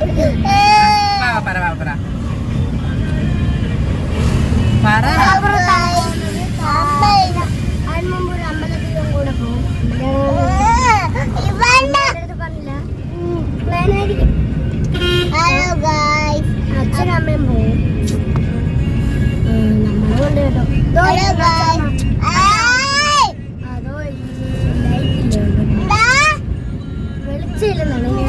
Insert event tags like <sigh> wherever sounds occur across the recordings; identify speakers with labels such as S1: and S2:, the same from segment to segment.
S1: പറ പറ പറ
S2: ഹലോ ഗായ്സ് അച്ഛനും അമ്മയും പോകും നമ്മളെ കൊണ്ട് കേട്ടോ ഹലോ ഗായ്സ് അതോ വെളിച്ചില്ലെന്നാണ്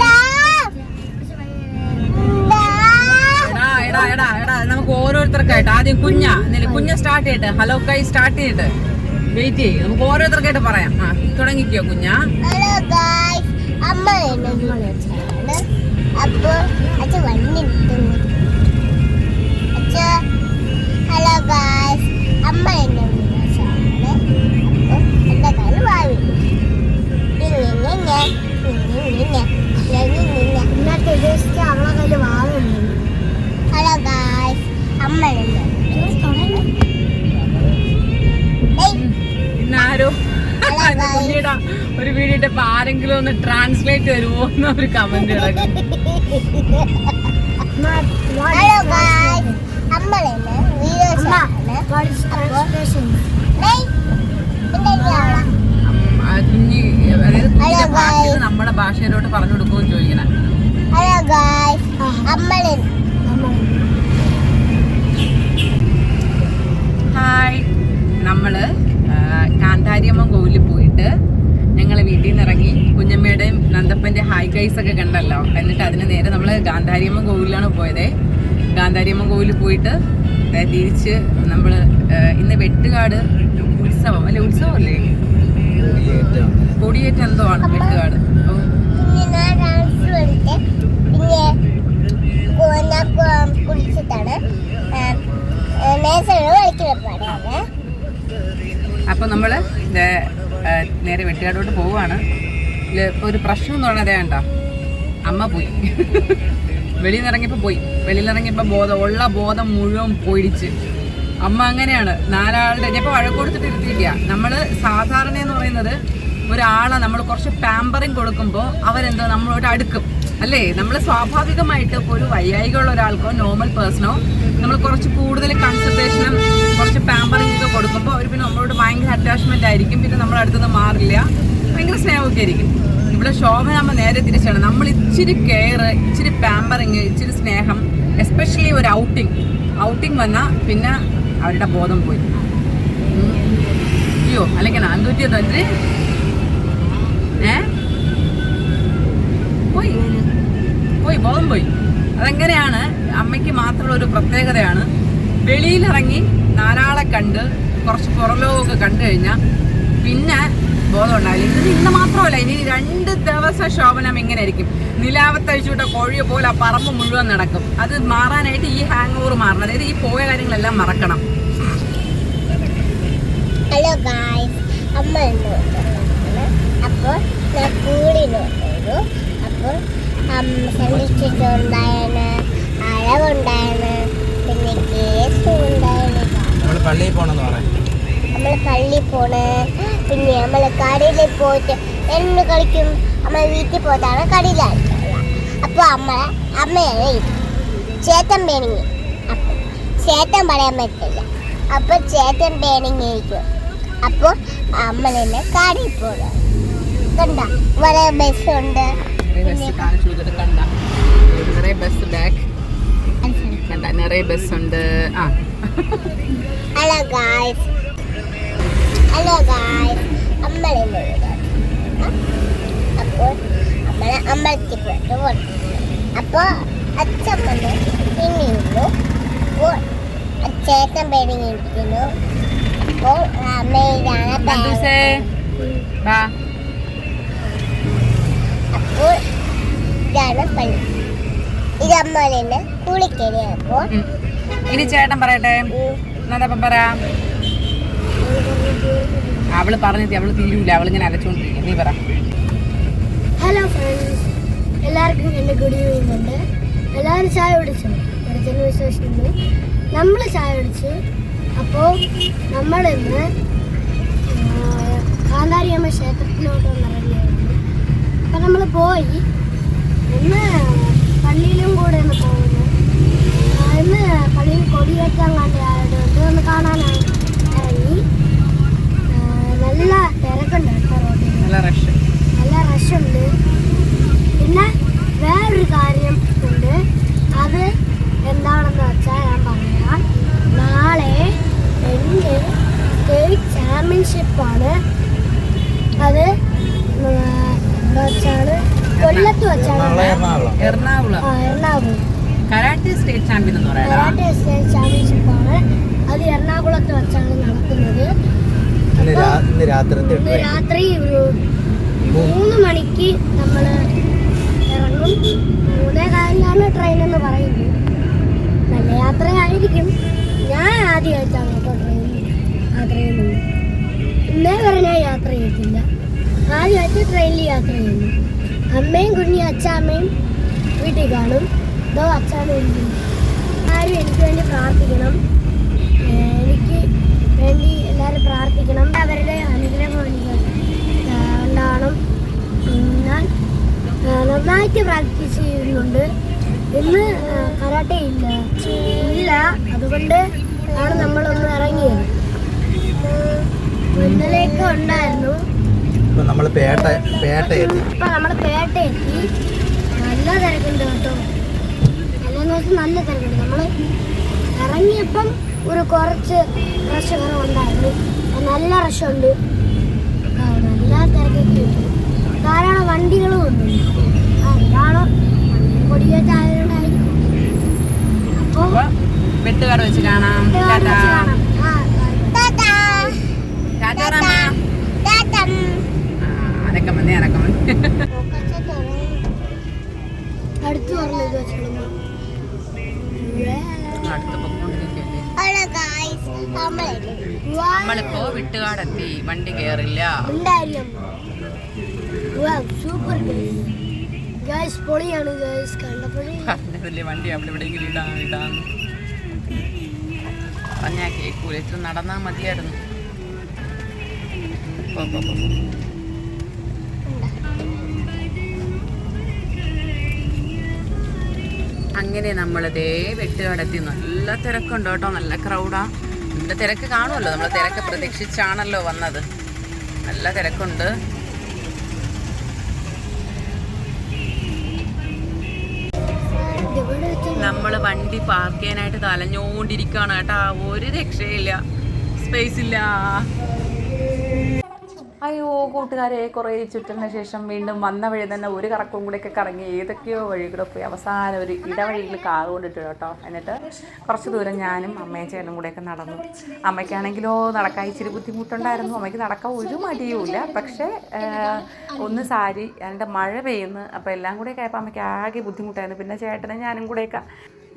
S1: നമുക്ക് ഓരോരുത്തർക്കായിട്ട്. ആദ്യം കുഞ്ഞ എന്നില്ല കുഞ്ഞ സ്റ്റാർട്ട് ചെയ്തിട്ട് ഹലോ കൈ സ്റ്റാർട്ട് ചെയ്തിട്ട് വെയിറ്റ് ചെയ്യും. നമുക്ക് ഓരോരുത്തർക്കായിട്ട് പറയാം. ആ തുടങ്ങിക്കോ കുഞ്ഞ.
S2: അമ്മ എന്നെ എന്ന്
S1: ഒരു കമന്റ് കിടക്കും കുഞ്ഞി അതായത്. നമ്മുടെ ഭാഷയിലോട്ട് പറഞ്ഞു കൊടുക്കുമെന്ന് ചോദിക്കണേ? ഹായ് നമ്മൾ കാന്താരിയമ്മ കോവിലിൽ പോയിട്ട് ഞങ്ങൾ വീട്ടിൽ നിന്ന് ഇറങ്ങി കുഞ്ഞമ്മയുടെയും നന്ദപ്പന്റെ ഹായ് കൈസ് ഒക്കെ കണ്ടല്ലോ. എന്നിട്ട് അതിന് നേരെ നമ്മൾ ഗാന്ധാരിയമ്മ കോവിലാണ് പോയത്. ഗാന്ധാരിയമ്മ കോവിലിൽ പോയിട്ട് തിരിച്ച് നമ്മൾ ഇന്ന് വെട്ടുകാട് ഉത്സവം. അല്ലെ ഉത്സവം അല്ലേ? കൊടിയേറ്റം എന്തോ ആണ് വെട്ടുകാട്. അപ്പൊ നമ്മൾ നേരെ വെട്ടുകാടോട്ട് പോവുകയാണ്. ഒരു പ്രശ്നം എന്ന് പറഞ്ഞാൽ അതേണ്ട അമ്മ പോയി. <laughs> വെളിയിൽ നിന്ന് ഇറങ്ങിയപ്പോ പോയി. വെളിയിൽ നിന്ന് ഇറങ്ങിയപ്പോ ബോധം ഉള്ള ബോധം മുഴുവൻ പോയിടിച്ച് അമ്മ അങ്ങനെയാണ്. നാലാളുടെ വഴക്കൊടുത്തിട്ട് വഴക്ക് കൊടുത്തിട്ട് ഇരുത്തിയില്ല നമ്മൾ സാധാരണ എന്ന് പറയുന്നത് ഒരാളെ നമ്മൾ കുറച്ച് പാമ്പറിങ് കൊടുക്കുമ്പോൾ അവരെന്തോ നമ്മളോട് അടുക്കും. അല്ലേ? നമ്മൾ സ്വാഭാവികമായിട്ട് ഒരു വൈയായികമുള്ള ഒരാൾക്കോ നോർമൽ പേഴ്സണോ നമ്മൾ കുറച്ച് കൂടുതൽ കൺസൾട്ടേഷനും കുറച്ച് പാമ്പറിംഗ് ഒക്കെ കൊടുക്കുമ്പോൾ അവർ പിന്നെ നമ്മളോട് ഭയങ്കര അറ്റാച്ച്മെന്റ് ആയിരിക്കും. പിന്നെ നമ്മുടെ അടുത്തുനിന്ന് മാറില്ല. ഭയങ്കര സ്നേഹമൊക്കെ ആയിരിക്കും. ഇവിടെ നമ്മൾ നേരെ തിരിച്ചാണ്. നമ്മൾ ഇച്ചിരി കെയർ ഇച്ചിരി പാമ്പറിങ് ഇച്ചിരി സ്നേഹം എസ്പെഷ്യലി ഒരു ഔട്ടിങ് ഔട്ടിങ് വന്നാൽ പിന്നെ അവരുടെ ബോധം പോയി. അയ്യോ അല്ലെങ്കിൽ നാനൂറ്റി തന്നെ ഏ? പോയി. പോയി ബോധം പോയി. അതെങ്ങനെയാണ്? അമ്മയ്ക്ക് മാത്രമുള്ള ഒരു പ്രത്യേകതയാണ്. വെളിയിലിറങ്ങി നാലാളെ കണ്ട് കുറച്ച് പുറലോകമൊക്കെ കണ്ടു കഴിഞ്ഞാൽ പിന്നെ ബോധം ഉണ്ടാവില്ല ഇത് ഇന്ന് മാത്രമല്ല ഇനി രണ്ട് ദിവസം ശോഭനം ഇങ്ങനെ ആയിരിക്കും നിലാവത്തഴിച്ചുവിട്ട കോഴിയെ പോലെ ആ പറമ്പ് മുഴുവൻ നടക്കും. അത് മാറാനായിട്ട് ഈ ഹാങ് ഓവർ മാറണം. അതായത് ഈ പോയ കാര്യങ്ങളെല്ലാം മറക്കണം.
S2: ഹലോ ഗായ്സ് അമ്മ അപ്പോൾ അപ്പോൾ സന്ദർശിച്ചുണ്ടായാണ്
S3: പള്ളിയിൽ പോണെന്ന് പറയാം
S2: നമ്മൾ പള്ളിയിൽ പോണേ. പിന്നെ നമ്മൾ കടയിൽ പോയിട്ട് എന്ന് കളിക്കും? നമ്മൾ വീട്ടിൽ പോയിട്ടാണ് കളിക്കുക അപ്പോൾ അമ്മ അമ്മയാണ് ചേട്ടൻ പേണിങ്ങി അപ്പം ചേട്ടൻ പറയാൻ പറ്റില്ല. അപ്പോൾ ചേട്ടൻ പേണിങ്ങി ഇരിക്കും അപ്പോൾ അമ്മ തന്നെ കടയിൽ പോകുക കണ്ട? വളരെ ബസ്സുണ്ട്
S1: നിറയെ ബസ് ബാക്ക് കണ്ട? നിറയെ ബസ് ഉണ്ട്. ആ.
S2: ഹലോ ഗായ്സ് ഹലോ ഗായ്സ് അമ്മളിന്ന് അപ്പോൾ നമ്മളെ അമ്പലത്തിൽ പോയിട്ട് വന്നു അപ്പോൾ അച്ഛമ്മന് പിന്നെയുള്ളൂ അപ്പോൾ ചേട്ടൻ പേരിങ്ങിരിക്കുന്നു അപ്പോൾ അമ്മയിലാണ് അപ്പോൾ ഇതാണ് പള്ളി ഇത് അമ്മ കുളിക്കരിയപ്പോൾ.
S1: ഇനി ചേട്ടൻ പറയട്ടെ? എന്നതപ്പം പറ? അവൾ പറഞ്ഞിട്ട് അവൾ തീരൂല ഇങ്ങനെ അരച്ചോണ്ടിരിക്കും നീ പറ.
S2: ഹലോ ഫ്രണ്ട്സ് എല്ലാവർക്കും എന്റെ ഗുഡ് ഈവനിങ് ഉണ്ട്. എല്ലാവരും ചായ കുടിച്ചു? കുറച്ചെന്ന് വിശ്വസിക്കുന്നു നമ്മൾ ചായ കുടിച്ചു. അപ്പോൾ നമ്മളിന്ന് കാന്താരിയമ്മ ക്ഷേത്രത്തിലോട്ട് ഇറങ്ങിയായിരുന്നു അപ്പം നമ്മൾ പോയി. ഇന്ന്
S4: പള്ളിയിലും കൂടെ ഒന്ന് പോകുന്നു ഇന്ന് പള്ളിയിൽ കൊടിയേറ്റാൻ കണ്ടായതുകൊണ്ട് ഒന്ന് കാണാനായി ഇറങ്ങി ആ, നല്ല തിരക്കുണ്ട് കേട്ടോ റോഡിൽ
S5: നല്ല റഷ്
S4: നല്ല റഷുണ്ട് പിന്നെ വേറൊരു കാര്യം ഉണ്ട് അത് എന്താണെന്ന് വെച്ചാൽ ഞാൻ പറയാം നാളെ എന്റെ സ്റ്റേറ്റ് ചാമ്പ്യൻഷിപ്പാണ് അത് എന്താ വെച്ചാണ് കൊല്ലത്ത് വെച്ചാണ്
S5: എറണാകുളം
S4: ആ, എറണാകുളം
S5: കരാട്ടെ സ്റ്റേറ്റ് ചാമ്പ്യൻ എന്ന് പറയാം
S4: കരാട്ടെ സ്റ്റേറ്റ് ചാമ്പ്യൻഷിപ്പാണ് അത് എറണാകുളത്ത് വെച്ചാണ് നടക്കുന്നത്
S3: ഇന്ന്
S4: രാത്രി ഒരു മൂന്ന് മണിക്ക് നമ്മൾ ഇറങ്ങും. മൂന്നേ കാലിലാണ് ട്രെയിൻ എന്ന് പറയുന്നത്. നല്ല യാത്രയായിരിക്കും. ഞാൻ ആദ്യമായിട്ടാണ് കേട്ടോ ട്രെയിനിൽ യാത്ര ചെയ്യുന്നത് ഇന്നേ വരെ ഞാൻ യാത്ര ചെയ്തിട്ടില്ല. ആദ്യമായിട്ട് ട്രെയിനിൽ യാത്ര ചെയ്യുന്നു. അമ്മയും കുഞ്ഞി അച്ഛാമ്മയും വീട്ടിൽ കാണും. ഇതോ അച്ഛാമ്മ ആരും എനിക്ക് വേണ്ടി പ്രാർത്ഥിക്കണം. എനിക്ക് വേണ്ടി എല്ലാവരും പ്രാർത്ഥിക്കണം. നന്നായിട്ട് പ്രാക്ടീസ് ചെയ്യുന്നുണ്ട് ഇന്ന് കരാട്ടെ ഇല്ല. ഇല്ല. അതുകൊണ്ട് ആണ് നമ്മളൊന്ന് ഇറങ്ങിയത്. ഇന്നലെയൊക്കെ ഉണ്ടായിരുന്നു.
S3: ഇപ്പൊ നമ്മൾ പേട്ട പേട്ട എത്തി
S4: ഇപ്പൊ നമ്മൾ പേട്ട എത്തി നല്ല തിരക്കുണ്ട് കേട്ടോ. നല്ലെന്ന് വെച്ചാൽ നല്ല തിരക്കുണ്ട്. നമ്മൾ ഇറങ്ങിയപ്പം ഒരു കുറച്ച് റഷ് കുറവുണ്ടായിരുന്നു. നല്ല റഷുണ്ട് ആ, നല്ല തിരക്കൊക്കെ ഉണ്ട് ധാരാളം വണ്ടികളും ഉണ്ട് ആ, എന്താണോ കൊടിയേറ്റായതുകൊണ്ടായിരിക്കും അപ്പോൾ
S5: അപ്പൊ വെട്ടുകാട് വെച്ച് കാണാം അനക്കം മതി അനക്കം
S4: അടുത്ത് പറഞ്ഞത്
S5: അടുത്ത് നമ്മളിപ്പോ വിട്ടുകാടെത്തി. വണ്ടി കേറില്ല.
S4: സൂപ്പർ ഗൈസ് പൊളിയാണ് ഗൈസ് കണ്ടപ്പോഴേ <laughs>
S5: വലിയ വണ്ടി അവിടെ എവിടെയെങ്കിലും ഇടാ ഇടാന്ന്. പറഞ്ഞാ കേക്കൂല. ഇത്ര നടന്നാ മതിയായിരുന്നു. അങ്ങനെ നമ്മൾ ദേ വെട്ടുകടത്തി നല്ല തിരക്കുണ്ട് കേട്ടോ. നല്ല ക്രൗഡാ നല്ല തിരക്ക് കാണുമല്ലോ. നമ്മൾ തിരക്ക് പ്രതീക്ഷിച്ചാണല്ലോ വന്നത്. നല്ല തിരക്കുണ്ട്. വണ്ടി പാർക്ക് ചെയ്യാനായിട്ട് തലഞ്ഞോണ്ടിരിക്കുകയാണ് കേട്ടാ. ഒരു രക്ഷയില്ല. സ്പേസ് ഇല്ല. അയ്യോ കൂട്ടുകാരെ കുറേ ചുറ്റലിന് ശേഷം വീണ്ടും വന്ന വഴി തന്നെ ഒരു കറക്കവും കൂടെയൊക്കെ കറങ്ങി ഏതൊക്കെയോ വഴി പോയി. അവസാനം ഒരു ഇടവഴിയിൽ കാർ കൊണ്ടിട്ട് കേട്ടോ. എന്നിട്ട് കുറച്ച് ദൂരം ഞാനും അമ്മയും ചേട്ടനും കൂടെയൊക്കെ നടന്നു. അമ്മയ്ക്കാണെങ്കിലോ നടക്കാൻ ഇച്ചിരി ബുദ്ധിമുട്ടുണ്ടായിരുന്നു. അമ്മയ്ക്ക് നടക്കാൻ ഒരു മടിയുമില്ല. പക്ഷേ ഒന്ന് സാരി എന്റെ മഴ പെയ്യുന്നു. അപ്പോൾ എല്ലാം കൂടെ ആയപ്പോൾ അമ്മയ്ക്ക് ആകെ ബുദ്ധിമുട്ടായിരുന്നു. പിന്നെ ചേട്ടനും ഞാനും കൂടെയൊക്കെ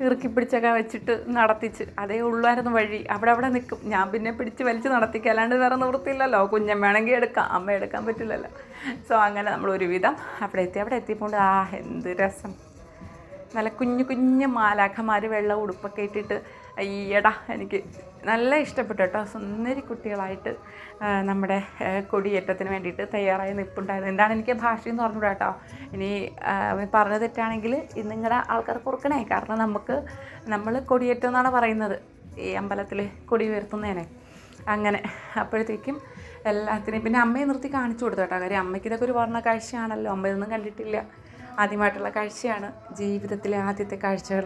S5: ഇറുക്കി പിടിച്ചൊക്കെ വെച്ചിട്ട് നടത്തിച്ച്. അതേ ഉള്ളായിരുന്നു വഴി. അവിടെ അവിടെ നിൽക്കും ഞാൻ പിന്നെ പിടിച്ച് വലിച്ച് നടത്തിക്കുക അല്ലാണ്ട് വേറെ നിവൃത്തിയില്ലല്ലോ. കുഞ്ഞൻ വേണമെങ്കിൽ എടുക്കാം. അമ്മ എടുക്കാൻ പറ്റില്ലല്ലോ. സോ അങ്ങനെ നമ്മൾ ഒരുവിധം അവിടെ എത്തി. അവിടെ എത്തിയപ്പോൾ ആ എന്ത് രസം. നല്ല കുഞ്ഞു കുഞ്ഞു മാലാഖമാർ വെള്ളം ഉടുപ്പൊക്കെ ഇട്ടിട്ട് ഈയടാ എനിക്ക് നല്ല ഇഷ്ടപ്പെട്ടു കേട്ടോ. സുന്ദരി കുട്ടികളായിട്ട് നമ്മുടെ കൊടിയേറ്റത്തിന് വേണ്ടിയിട്ട് തയ്യാറായി നിൽപ്പുണ്ടായിരുന്നു എന്താണ് എനിക്ക് ഭാഷ എന്ന് പറഞ്ഞുകൂടാ കേട്ടോ. ഇനി പറഞ്ഞു തെറ്റാണെങ്കിൽ തെറ്റാണെങ്കിൽ നിങ്ങളുടെ ആൾക്കാർ കുറുക്കണേ കാരണം നമുക്ക് നമ്മൾ കൊടിയേറ്റം എന്നാണ് പറയുന്നത്. ഈ അമ്പലത്തിൽ കൊടി ഉയർത്തുന്നതിനെ. അങ്ങനെ അപ്പോഴത്തേക്കും എല്ലാത്തിനെയും പിന്നെ അമ്മയെ നിർത്തി കാണിച്ചു കൊടുത്തു കേട്ടോ. കാര്യം അമ്മയ്ക്ക് ഇതൊക്കെ ഒരു വർണ കാഴ്ചയാണല്ലോ. അമ്മയൊന്നും കണ്ടിട്ടില്ല. ആദ്യമായിട്ടുള്ള കാഴ്ചയാണ് ജീവിതത്തിലെ ആദ്യത്തെ കാഴ്ചകൾ.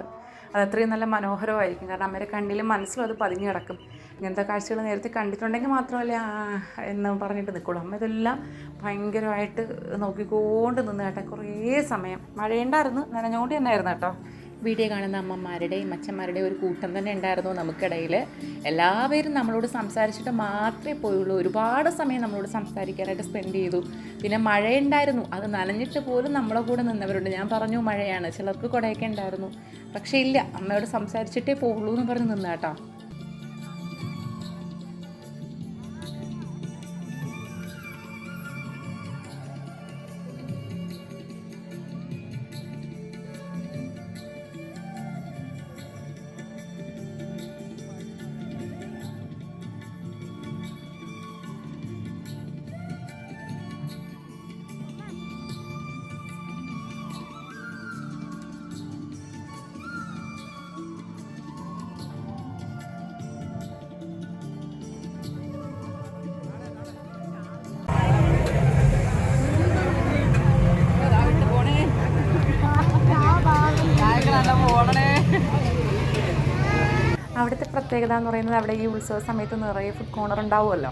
S5: അത് അത്രയും നല്ല മനോഹരമായിരിക്കും. കാരണം അമ്മയുടെ കണ്ണിലും മനസ്സിലും അത് പതിഞ്ഞു കിടക്കും. ഇങ്ങനത്തെ കാഴ്ചകൾ നേരത്തെ കണ്ടിട്ടുണ്ടെങ്കിൽ മാത്രമല്ല എന്ന് പറഞ്ഞിട്ട് നിൽക്കുള്ളൂ. അമ്മ ഇതെല്ലാം ഭയങ്കരമായിട്ട് നോക്കിക്കൊണ്ട് നിന്ന് കേട്ടോ. കുറേ സമയം. മഴയുണ്ടായിരുന്നു നനഞ്ഞുകൊണ്ട് തന്നെയായിരുന്നു കേട്ടോ. വീഡിയോ കാണുന്ന അമ്മമാരുടെയും അച്ഛന്മാരുടെയും ഒരു കൂട്ടം തന്നെ ഉണ്ടായിരുന്നു നമുക്കിടയിൽ. എല്ലാവരും നമ്മളോട് സംസാരിച്ചിട്ട് മാത്രമേ പോയുള്ളൂ. ഒരുപാട് സമയം നമ്മളോട് സംസാരിക്കാനായിട്ട് സ്പെൻഡ് ചെയ്തു. പിന്നെ മഴയുണ്ടായിരുന്നു. അത് നനഞ്ഞിട്ട് പോലും നമ്മളെ കൂടെ നിന്നവരുണ്ട്. ഞാൻ പറഞ്ഞു മഴയാണ്. ചിലർക്ക് കുടയൊക്കെ ഉണ്ടായിരുന്നു. പക്ഷേ ഇല്ല. അമ്മയോട് സംസാരിച്ചിട്ടേ പോകുള്ളൂ എന്ന് പറഞ്ഞ് നിന്ന പ്രത്യേകത എന്ന് പറയുന്നത് അവിടെ ഈ ഉത്സവ സമയത്ത് നിറയെ ഫുഡ് കോർണർ ഉണ്ടാവുമല്ലോ.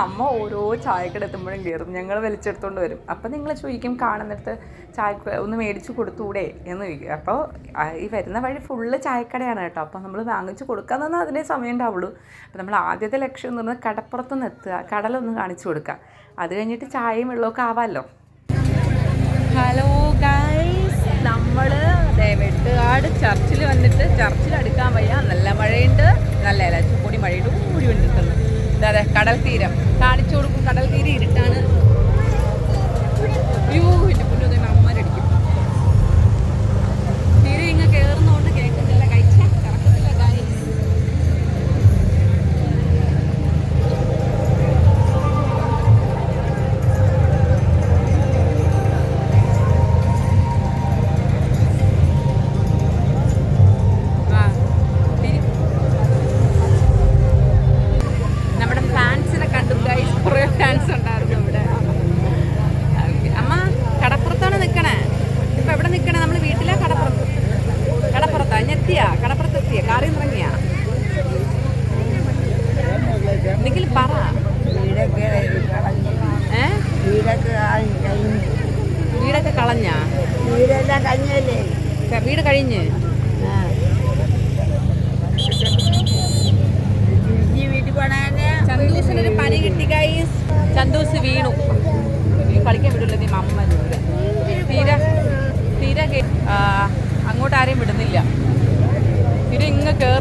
S5: അമ്മ ഓരോ ചായക്കട എത്തുമ്പോഴും കയറും ഞങ്ങൾ വലിച്ചെടുത്തോണ്ട് വരും. അപ്പം നിങ്ങൾ ചോദിക്കും കാണുന്നിടത്ത് ചായ ഒന്ന് മേടിച്ച് കൊടുത്തൂടെ? എന്ന് ചോദിക്കും. അപ്പോൾ ഈ വരുന്ന വഴി ഫുള്ള് ചായക്കടയാണ് കേട്ടോ. അപ്പോൾ നമ്മൾ വാങ്ങിച്ച് കൊടുക്കാൻ തന്നെ അതിനേ സമയം ഉണ്ടാവുള്ളൂ. അപ്പോൾ നമ്മൾ ആദ്യത്തെ ലക്ഷ്യം എന്ന് പറയുന്നത് കടപ്പുറത്തുനിന്ന് എത്തുക കടലൊന്ന് കാണിച്ചു കൊടുക്കുക. അത് കഴിഞ്ഞിട്ട് ചായയും വെള്ളമൊക്കെ ആവാമല്ലോ.
S1: ഹലോ ഗൈസ് നമ്മൾ വെട്ടുകാട് ചർച്ചിൽ വന്നിട്ട് ചർച്ചിൽ അടുക്കാൻ വയ്യ. നല്ല മഴയുണ്ട്. നല്ല അല്ല ചൂടി മഴയുടെ കൂടി നിൽക്കുന്നു അതെ കടൽ തീരം കാണിച്ചു കൊടുക്കും. കടൽ തീരം ഇരുട്ടാണ്. അയ്യോ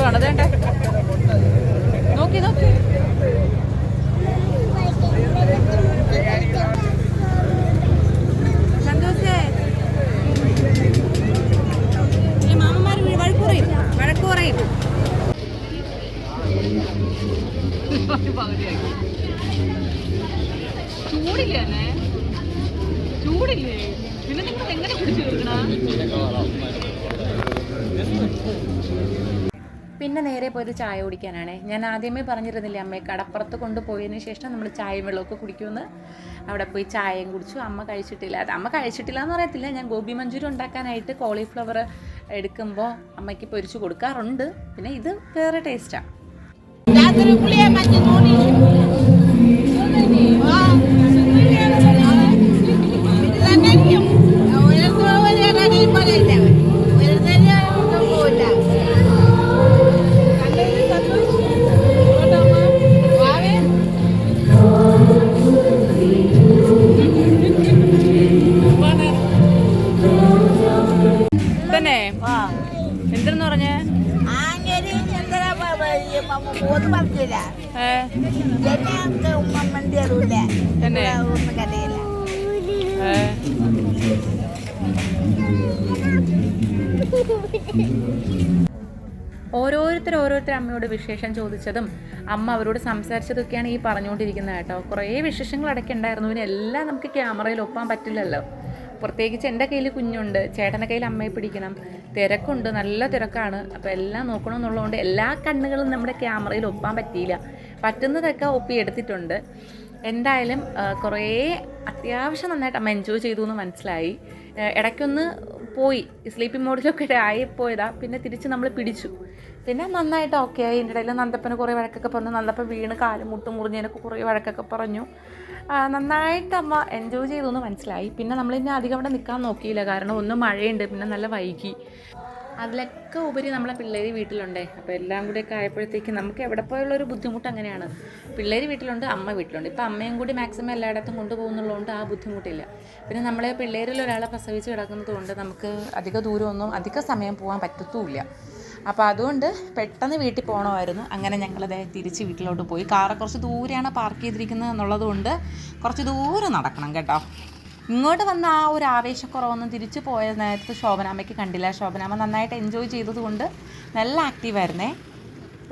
S1: കയറുകയാണ് അതേണ്ട നോക്കി നോക്കി. ചന്തൂസേ ഈ മാമന്മാർ വഴക്ക് പറയും വഴക്ക് ചൂടില്ലേ തന്നെ ചൂടില്ലേ? പിന്നെ നിങ്ങൾ എങ്ങനെ പിടിച്ചു തീർക്കണ?
S5: പിന്നെ നേരെ പോയത് ചായ കുടിക്കാനാണ്. ഞാൻ ആദ്യമേ പറഞ്ഞിരുന്നില്ലേ അമ്മയെ കടപ്പുറത്ത് കൊണ്ടുപോയതിന് ശേഷം നമ്മൾ ചായയും വെള്ളമൊക്കെ കുടിക്കുമെന്ന്. അവിടെ പോയി ചായയും കുടിച്ചു. അമ്മ കഴിച്ചിട്ടില്ല. അത് അമ്മ കഴിച്ചിട്ടില്ല എന്ന് പറയത്തില്ല. ഞാൻ ഗോബി മഞ്ചൂരി ഉണ്ടാക്കാനായിട്ട് കോളിഫ്ലവർ എടുക്കുമ്പോൾ അമ്മയ്ക്ക് പൊരിച്ചു കൊടുക്കാറുണ്ട്. പിന്നെ ഇത് വേറെ ടേസ്റ്റാണ്
S6: Thank പുളിയെ
S5: ഓരോരുത്തർ ഓരോരുത്തർ അമ്മയോട് വിശേഷം ചോദിച്ചതും അമ്മ അവരോട് സംസാരിച്ചതൊക്കെയാണ് ഈ പറഞ്ഞുകൊണ്ടിരിക്കുന്നത് കേട്ടോ. കുറേ വിശേഷങ്ങൾ ഇടയ്ക്ക് ഉണ്ടായിരുന്നു. ഇതിനെല്ലാം നമുക്ക് ക്യാമറയിൽ ഒപ്പാൻ പറ്റില്ലല്ലോ. പ്രത്യേകിച്ച് എന്റെ കയ്യിൽ കുഞ്ഞുണ്ട്. ചേട്ടന്റെ കയ്യിൽ അമ്മയെ പിടിക്കണം. തിരക്കുണ്ട്. നല്ല തിരക്കാണ്. അപ്പോൾ എല്ലാം നോക്കണമെന്നുള്ളതുകൊണ്ട് എല്ലാ കണ്ണുകളും നമ്മുടെ ക്യാമറയിൽ ഒപ്പാൻ പറ്റിയില്ല. പറ്റുന്നതൊക്കെ ഒപ്പി എടുത്തിട്ടുണ്ട്. എന്തായാലും കുറേ അത്യാവശ്യം നന്നായിട്ട് അമ്മ എൻജോയ് ചെയ്തു എന്ന് മനസ്സിലായി. ഇടയ്ക്കൊന്ന് പോയി. സ്ലീപ്പിംഗ് മോഡിലൊക്കെ ആയിപ്പോയതാ. പിന്നെ തിരിച്ച് നമ്മൾ പിടിച്ചു. പിന്നെ നന്നായിട്ട് ഓക്കെ ആയി. ഇതിന്റെ ഇടയിൽ നന്ദപ്പന് കുറേ വഴക്കൊക്കെ പറഞ്ഞു. നന്ദപ്പൻ വീണ് കാലും മുട്ടും മുറിഞ്ഞതിനൊക്കെ കുറേ വഴക്കൊക്കെ പറഞ്ഞു. നന്നായിട്ട് അമ്മ എൻജോയ് ചെയ്തു മനസ്സിലായി. പിന്നെ നമ്മൾ ഇനി അധികം അവിടെ നിൽക്കാൻ നോക്കിയില്ല. കാരണം ഒന്ന് മഴയുണ്ട്. പിന്നെ നല്ല വൈകി. അതിലൊക്കെ ഉപരി നമ്മളെ പിള്ളേർ വീട്ടിലുണ്ടേ. അപ്പോൾ എല്ലാം കൂടിയൊക്കെ ആയപ്പോഴത്തേക്ക് നമുക്ക് എവിടെ പോയുള്ള ഒരു ബുദ്ധിമുട്ട് അങ്ങനെയാണ്. പിള്ളേർ വീട്ടിലുണ്ട് അമ്മ വീട്ടിലുണ്ട്. ഇപ്പോൾ അമ്മയും കൂടി മാക്സിമം എല്ലായിടത്തും കൊണ്ടുപോകുന്നുള്ളതുകൊണ്ട് ആ ബുദ്ധിമുട്ടില്ല. പിന്നെ നമ്മളെ പിള്ളേരിൽ ഒരാളെ പ്രസവിച്ച് കിടക്കുന്നത് കൊണ്ട് നമുക്ക് അധിക ദൂരമൊന്നും അധിക സമയം പോകാൻ പറ്റത്തുമില്ല. അപ്പോൾ അതുകൊണ്ട് പെട്ടെന്ന് വീട്ടിൽ പോകണമായിരുന്നു. അങ്ങനെ ഞങ്ങളത് തിരിച്ച് വീട്ടിലോട്ട് പോയി. കാറ് കുറച്ച് ദൂരെയാണ് പാർക്ക് ചെയ്തിരിക്കുന്നത് എന്നുള്ളത് കൊണ്ട് കുറച്ച് ദൂരം നടക്കണം കേട്ടോ. ഇങ്ങോട്ട് വന്ന ആ ഒരു ആവേശക്കുറവൊന്നും തിരിച്ചു പോയ നേരത്ത് ശോഭനാമ്മയ്ക്ക് കണ്ടില്ല. ശോഭനാമ്മ നന്നായിട്ട് എൻജോയ് ചെയ്തതുകൊണ്ട് നല്ല ആക്റ്റീവായിരുന്നേ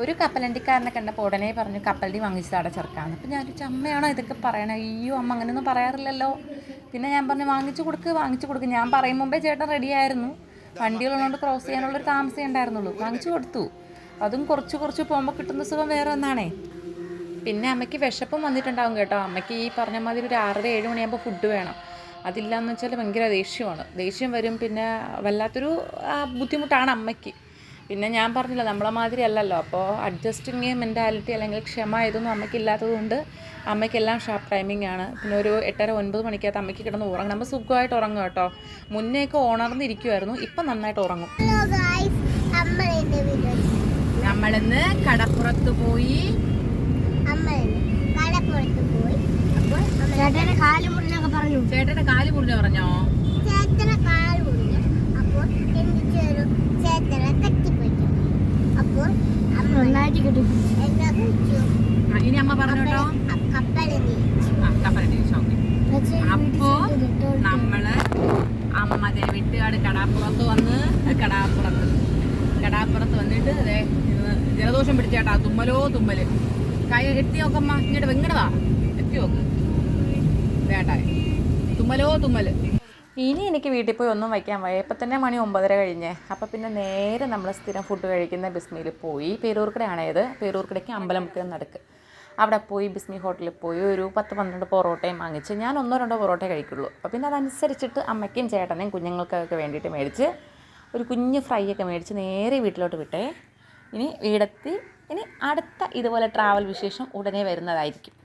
S5: ഒരു കപ്പലണ്ടിക്കാരനെ കണ്ടപ്പോൾ ഉടനെ പറഞ്ഞു കപ്പലണ്ടി വാങ്ങിച്ചതാടെ ചെറുക്കാന്ന്. അപ്പം ഞാൻ ചോദിച്ചു അമ്മയാണോ ഇതൊക്കെ പറയണേ? അയ്യോ അമ്മ അങ്ങനെയൊന്നും പറയാറില്ലല്ലോ. പിന്നെ ഞാൻ പറഞ്ഞു വാങ്ങിച്ചു കൊടുക്ക് വാങ്ങിച്ചു കൊടുക്ക്. ഞാൻ പറയും മുമ്പേ ചേട്ടൻ റെഡിയായിരുന്നു വണ്ടികളുള്ളതുകൊണ്ട് ക്രോസ് ചെയ്യാനുള്ളൊരു താമസമേ ഉണ്ടായിരുന്നുള്ളൂ. വാങ്ങിച്ചു കൊടുത്തു. അതും കുറച്ച് കുറച്ച് പോകുമ്പോൾ കിട്ടുന്ന സുഖം വേറെ ഒന്നാണേ. പിന്നെ അമ്മയ്ക്ക് വിശപ്പും വന്നിട്ടുണ്ടാവും കേട്ടോ. അമ്മയ്ക്ക് ഈ പറഞ്ഞ മാതിരി ഒരു ആറര ഏഴ് മണിയാകുമ്പോൾ ഫുഡ് വേണം. അതില്ലാന്ന് വെച്ചാൽ ഭയങ്കര ദേഷ്യമാണ്. ദേഷ്യം വരും പിന്നെ വല്ലാത്തൊരു ബുദ്ധിമുട്ടാണ് അമ്മയ്ക്ക്. പിന്നെ ഞാൻ പറഞ്ഞില്ല നമ്മളെ മാതിരി അല്ലല്ലോ. അപ്പോൾ അഡ്ജസ്റ്റിങ് മെന്റാലിറ്റി അല്ലെങ്കിൽ ക്ഷമ ഇതൊന്നും അമ്മയ്ക്ക് ഇല്ലാത്തതുകൊണ്ട് അമ്മയ്ക്കെല്ലാം ഷാർപ്പ് ടൈമിംഗ് ആണ്. പിന്നെ ഒരു എട്ടര ഒൻപത് മണിക്കകത്ത് അമ്മയ്ക്ക് കിടന്ന് ഉറങ്ങണം. നമ്മൾ സുഖമായിട്ട് ഉറങ്ങും കേട്ടോ. മുന്നേയൊക്കെ ഉണർന്നിരിക്കുമായിരുന്നു ഇപ്പം നന്നായിട്ട് ഉറങ്ങും.
S4: ഹലോ ഗായ്സ് അമ്മ എന്റെ വീഡിയോ
S1: നമ്മളിന്ന് കടപ്പുറത്ത് പോയി.
S4: അമ്മ കടപ്പുറത്ത് പോയി. അപ്പോൾ പറഞ്ഞു
S1: ചേട്ടന്റെ കാൽ മുറിഞ്ഞു പറഞ്ഞോ?
S4: ചേട്ടന്റെ കാൽ മുറിഞ്ഞു. അപ്പോൾ ചെയ്തു ചേട്ടനെ കെട്ടിപ്പിടിച്ചു. അപ്പോൾ നന്നായിട്ട് കെട്ടിപ്പിടിച്ചു.
S1: ഇനി അമ്മ പറഞ്ഞോട്ടോ.
S4: കപ്പലിൽ
S1: ആ കപ്പലണ്ടി അപ്പോ നമ്മൾ അമ്മതെ വെട്ടുകാട് കടാപ്പുറത്ത് വന്ന് കടാപ്പുറത്ത് കടാപ്പുറത്ത് വന്നിട്ട് അതെ ജലദോഷം പിടിച്ചേട്ടാ തുമ്മലോ തുമ്മൽ. കൈ എത്തി നോക്കമ്മ ഇങ്ങോട്ട് ഇങ്ങോട്ട് വാ. എത്തി വേണ്ട തുമ്മലോ തുമ്മൽ.
S5: ഇനി എനിക്ക് വീട്ടിൽ പോയി ഒന്നും വയ്ക്കാൻ വയ്യ. ഇപ്പം തന്നെ മണി ഒമ്പതര കഴിഞ്ഞേ. അപ്പോൾ പിന്നെ നേരെ നമ്മൾ സ്ഥിരം ഫുഡ് കഴിക്കുന്ന ബിസ്മിയിൽ പോയി പേരൂർക്കടയാണേത്. പേരൂർക്കടയ്ക്ക് അമ്പലമുക്ക് നടക്ക്. അവിടെ പോയി ബിസ്മി ഹോട്ടലിൽ പോയി ഒരു പത്ത് പന്ത്രണ്ട് പൊറോട്ടയും വാങ്ങിച്ച് ഞാൻ ഒന്നോ രണ്ടോ പൊറോട്ട കഴിക്കുള്ളൂ. അപ്പോൾ പിന്നെ അതനുസരിച്ചിട്ട് അമ്മയ്ക്കും ചേട്ടനെയും കുഞ്ഞുങ്ങൾക്കൊക്കെ വേണ്ടിയിട്ട് മേടിച്ച് ഒരു കുഞ്ഞ് ഫ്രൈ ഒക്കെ മേടിച്ച് നേരെ വീട്ടിലോട്ട് വിട്ടേ. ഇനി വീടെത്തി. ഇനി അടുത്ത ഇതുപോലെ ട്രാവൽ വിശേഷം ഉടനെ വരുന്നതായിരിക്കും.